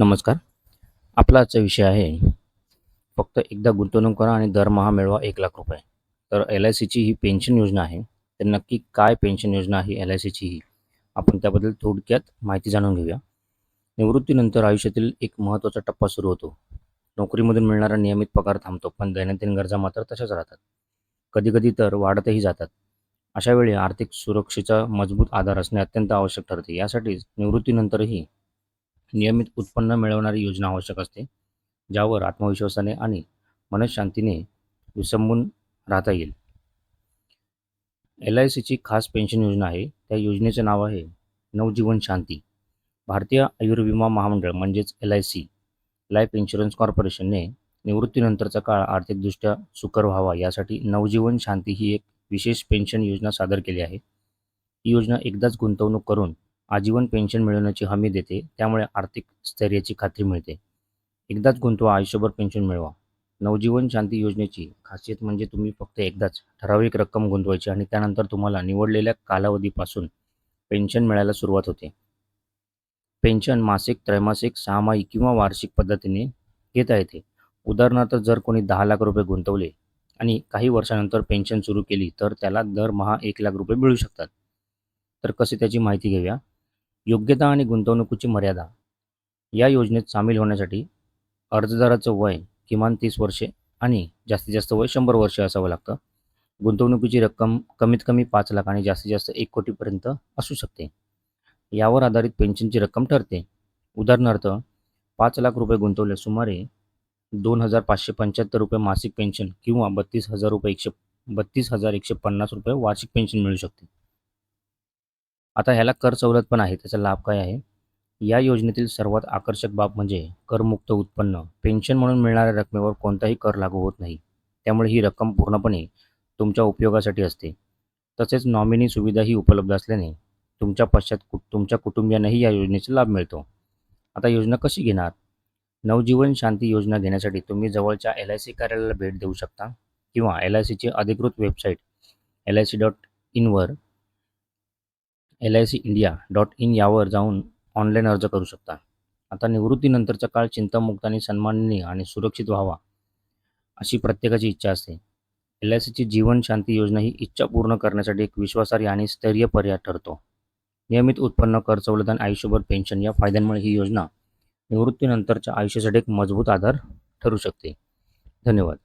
नमस्कार. आपला आजचा विषय आहे फक्त एकदा गुंतवणूक करा आणि दरमहा मिळवा एक लाख रुपये. तर एल आय सीची ही पेन्शन योजना आहे तर नक्की काय पेन्शन योजना आहे एल आय सीची ही? आपण त्याबद्दल थोडक्यात माहिती जाणून घेऊया. निवृत्तीनंतर आयुष्यातील एक महत्त्वाचा टप्पा सुरू होतो. नोकरीमधून मिळणारा नियमित पगार थांबतो पण दैनंदिन गरजा मात्र तशाच राहतात. कधीकधी तर वाढतही जातात. अशा वेळी आर्थिक सुरक्षेचा मजबूत आधार असणे अत्यंत आवश्यक ठरते. यासाठीच निवृत्तीनंतरही नियमित उत्पन्न मिळवणारी योजना आवश्यक असते ज्यावर आत्मविश्वासाने आणि मनशांतीने विसंबून राहता येईल. एल आय सीची खास पेन्शन योजना आहे. त्या योजनेचे नाव आहे नवजीवन शांती. भारतीय आयुर्विमा महामंडळ म्हणजेच L I C life insurance कॉर्पोरेशनने निवृत्तीनंतरचा काळ आर्थिकदृष्ट्या सुकर व्हावा यासाठी नवजीवन शांती ही एक विशेष पेन्शन योजना सादर केली आहे. ही योजना एकदाच गुंतवणूक करून आजीवन पेन्शन मिळवण्याची हमी देते त्यामुळे आर्थिक स्थैर्याची खात्री मिळते. एकदाच गुंतवा आयुष्यभर पेन्शन मिळवा. नवजीवन शांती योजनेची खासियत म्हणजे तुम्ही फक्त एकदाच ठराविक रक्कम गुंतवायची आणि त्यानंतर तुम्हाला निवडलेल्या कालावधीपासून पेन्शन मिळायला सुरुवात होते. पेन्शन मासिक त्रैमासिक सहामाही किंवा वार्षिक पद्धतीने घेता येते. उदाहरणार्थ जर कोणी दहा लाख रुपये गुंतवले आणि काही वर्षानंतर पेन्शन सुरू केली तर त्याला दरमहा एक लाख रुपये मिळू शकतात. तर कसे त्याची माहिती घेऊया योग्यता आणि गुंतवणुकीची मर्यादा या योजनेत सामील होण्यासाठी अर्जदाराचं वय किमान तीस वर्षे आणि जास्तीत जास्त वय शंभर वर्षे असावं लागतं. गुंतवणुकीची रक्कम कमीत कमी पाच लाख आणि जास्तीत जास्त एक कोटीपर्यंत असू शकते. यावर आधारित पेन्शनची रक्कम ठरते. उदाहरणार्थ पाच लाख रुपये गुंतवले सुमारे दोन हजार पाचशे पंच्याहत्तर रुपये मासिक पेन्शन किंवा बत्तीस हजार रुपये एकशे बत्तीस हजार एकशे पन्नास रुपये वार्षिक पेन्शन मिळू शकते. आता ह्याला कर सवलत पण आहे त्याचा लाभ काय आहे? या योजनेतील सर्वात आकर्षक बाब म्हणजे करमुक्त उत्पन्न. पेन्शन म्हणून मिळणाऱ्या रकमेवर कोणताही कर लागू होत नाही. त्यामुळे ही रक्कम पूर्णपणे तुमच्या उपयोगासाठी असते. तसेच नॉमिनी सुविधाही उपलब्ध असल्याने तुमच्या पश्चात कु तुमच्या कुटुंबियांनाही या योजनेचा लाभ मिळतो. आता योजना कशी घेणार? नवजीवन शांती योजना घेण्यासाठी तुम्ही जवळच्या एल आय सी कार्यालयाला भेट देऊ शकता किंवा एल आय सीची अधिकृत website L I C dot इनवर L I C India dot in यावर जाऊन ऑनलाईन अर्ज करू शकता. आता निवृत्तीनंतरचा काळ चिंतामुक्त आणि सन्माननीय आणि सुरक्षित व्हावा अशी प्रत्येकाची इच्छा असते. एल आय सीची जीवन शांती योजना ही इच्छा पूर्ण करण्यासाठी एक विश्वासार्ह आणि स्थैर्य पर्याय ठरतो. नियमित उत्पन्न कर सवलत आणि आयुष्यभर पेन्शन या फायद्यांमुळे ही योजना निवृत्तीनंतरच्या आयुष्यासाठी एक मजबूत आधार ठरू शकते. धन्यवाद.